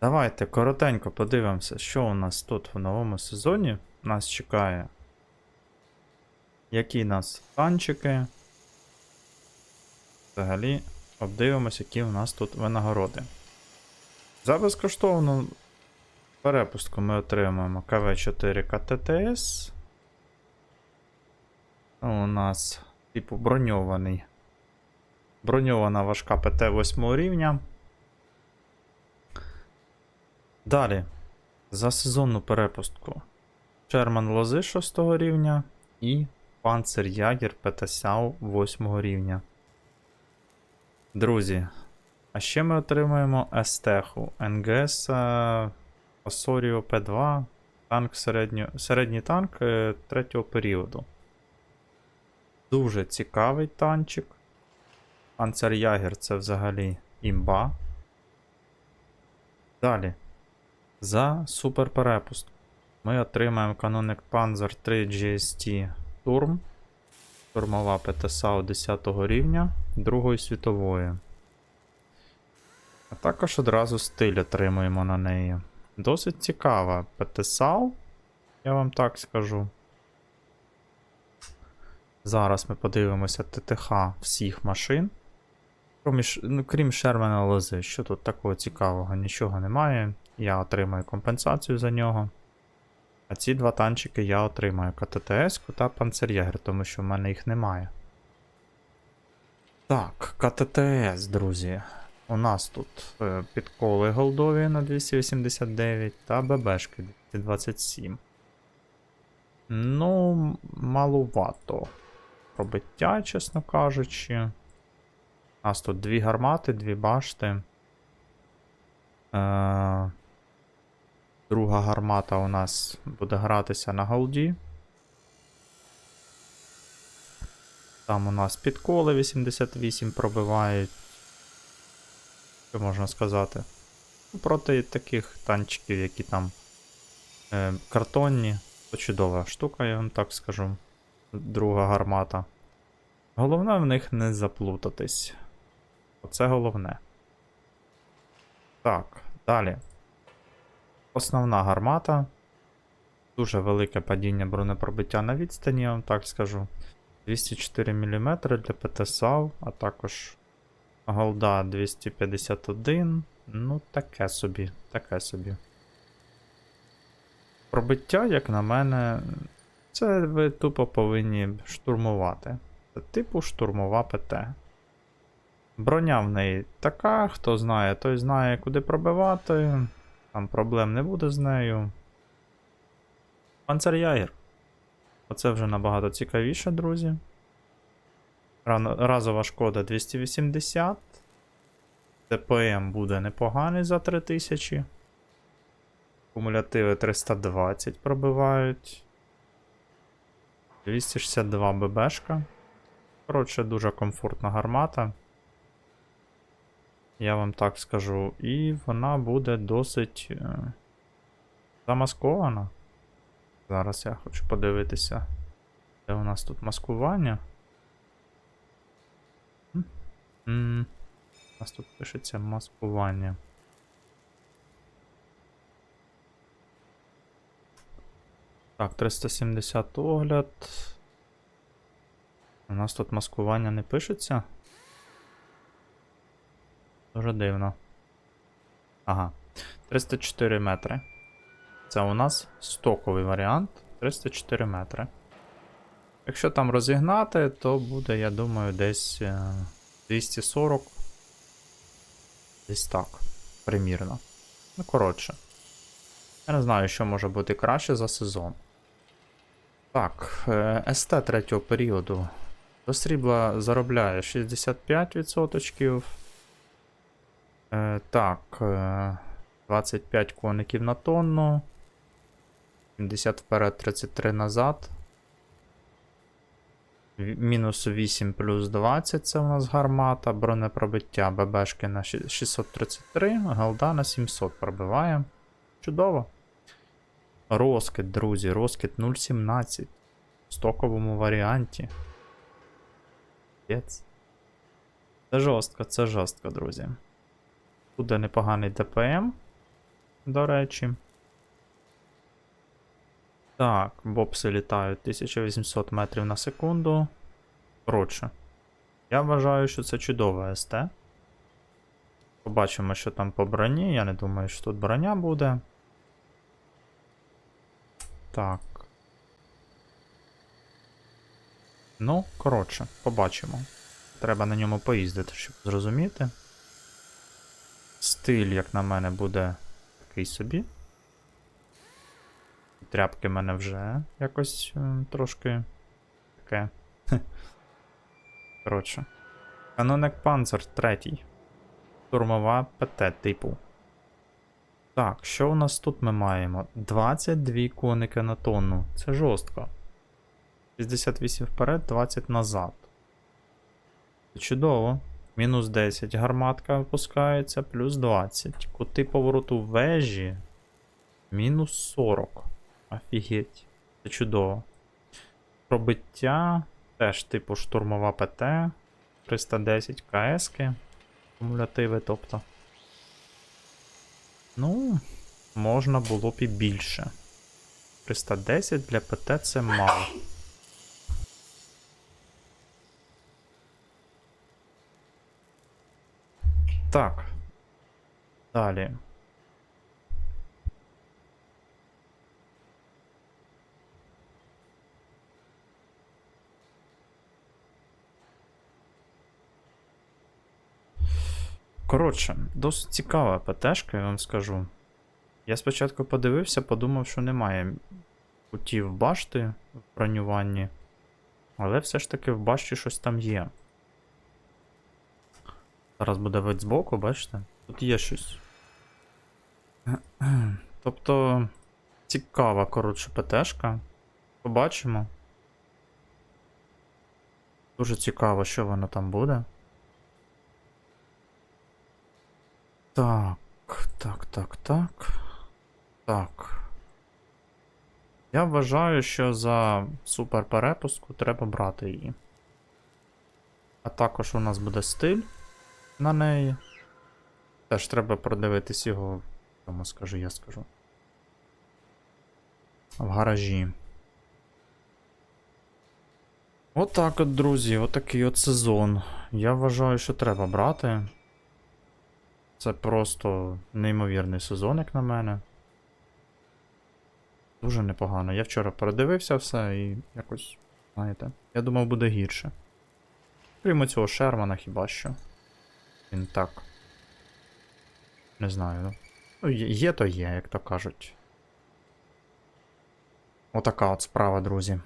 Давайте коротенько подивимося, що у нас тут в новому сезоні. Нас чекає. Які нас танчики. Взагалі, обдивимося, які у нас тут винагороди. За безкоштовну перепустку ми отримаємо КВ4 КТТС. У нас, типу, броньований. Броньована важка ПТ 8 рівня. Далі. За сезонну перепустку. Шерман Лози 6 рівня і Панцер Ягер ПТСАУ 8 рівня. Друзі. А ще ми отримаємо Естеху НГС е, Осоріо П2. Танк середньо, середній танк е, третього періоду. Дуже цікавий танчик. Панцер Ягер це взагалі імба. Далі. За суперперепустку ми отримаємо Canonic Panzer 3 GST Turm. Штурмова ПТСАУ 10 рівня Другої світової. А також одразу стиль отримуємо на неї. Досить цікава ПТСАУ, я вам так скажу. Зараз ми подивимося ТТХ всіх машин. Крім, ну, крім Шермана Лози, що тут такого цікавого? Нічого немає. Я отримаю компенсацію за нього. А ці два танчики я отримаю КТТС та Панцер'ягер, тому що в мене їх немає. Так, КТТС, друзі. У нас тут е, підколи голдові на 289 та ББшки 227. Ну, малувато. Пробиття, чесно кажучи. У нас тут дві гармати, дві башти. Е, друга гармата у нас буде гратися на голді. Там у нас підколи 88 пробивають. Що можна сказати? Ну, Проти таких танчиків, які там е, картонні. То чудова штука, я вам так скажу. Друга гармата. Головне в них не заплутатись. Оце головне. Так, далі. Основна гармата. Дуже велике падіння бронепробиття на відстані, я вам так скажу. 204 мм для ПТСАУ, а також голда 251. Ну, таке собі, таке собі. Пробиття, як на мене, це ви тупо повинні штурмувати. Це типу штурмова ПТ. Броня в неї така, хто знає, той знає, куди пробивати. Там проблем не буде з нею. Панцер'ягер. Оце вже набагато цікавіше, друзі. Разова шкода 280. ДПМ буде непоганий за 3000. Кумулятиви 320 пробивають. 262 ББшка. Коротше, дуже комфортна гармата. Я вам так скажу. І вона буде досить е, замаскована. Зараз я хочу подивитися, де у нас тут маскування. У нас тут пишеться маскування. Так, 370 огляд. У нас тут маскування не пишеться. Дуже дивно. Ага. 304 метри. Це у нас стоковий варіант. 304 метри. Якщо там розігнати, то буде, я думаю, десь е, 240. Десь так. Примірно. Ну, коротше. Я не знаю, що може бути краще за сезон. Так, е, СТ третього періоду. До срібла заробляє 65%. Е, так, е, 25 коників на тонну. 70 вперед, 33 назад. Мінус 8 плюс 20 це у нас гармата. Бронепробиття ББшки на 633, голда на 700 пробиває. Чудово. Розкид, друзі, розкид 0.17. В стоковому варіанті. Це жорстко, це жорстко, друзі. Буде непоганий ДПМ. до речі. Так, бобси літають 1800 метрів на секунду. Коротше, я вважаю, що це чудове СТ. Побачимо, що там по броні. Я не думаю, що тут броня буде. Так. Ну, коротше, побачимо. Треба на ньому поїздити, щоб зрозуміти. Стиль, як на мене, буде такий собі. Тряпки в мене вже якось трошки таке. Коротше. Канонек Панцер 3. Штурмова ПТ типу. Так, що у нас тут ми маємо? 22 коники на тонну. Це жорстко. 68 вперед, 20 назад. Чудово. Мінус 10 гарматка випускається, плюс 20. Кути повороту вежі. Мінус 40. Офігеть. Це чудово. Пробиття. Теж типу штурмова ПТ. 310 КС-ки. Кумулятиви, тобто. Ну, можна було б і більше. 310 для ПТ це мало. Так. Далі. Коротше, досить цікава ПТшка, я вам скажу. Я спочатку подивився, подумав, що немає кутів башти в бронюванні. Але все ж таки в башті щось там є. Зараз буде вид збоку, бачите? Тут є щось. Тобто, цікава, коротше, ПТшка. Побачимо. Дуже цікаво, що воно там буде. Так, так, так, так. Так. Я вважаю, що за супер перепуску треба брати її. А також у нас буде стиль на неї. Теж треба продивитись його, тому скажу, я скажу. В гаражі. Отак от, друзі, отакий от сезон. Я вважаю, що треба брати. Це просто неймовірний сезон, як на мене. Дуже непогано. Я вчора передивився все і якось, знаєте, я думав, буде гірше. Крім цього Шермана хіба що. Він так. Не знаю, ну. Ну, є, то є, як то кажуть. Отака от справа, друзі.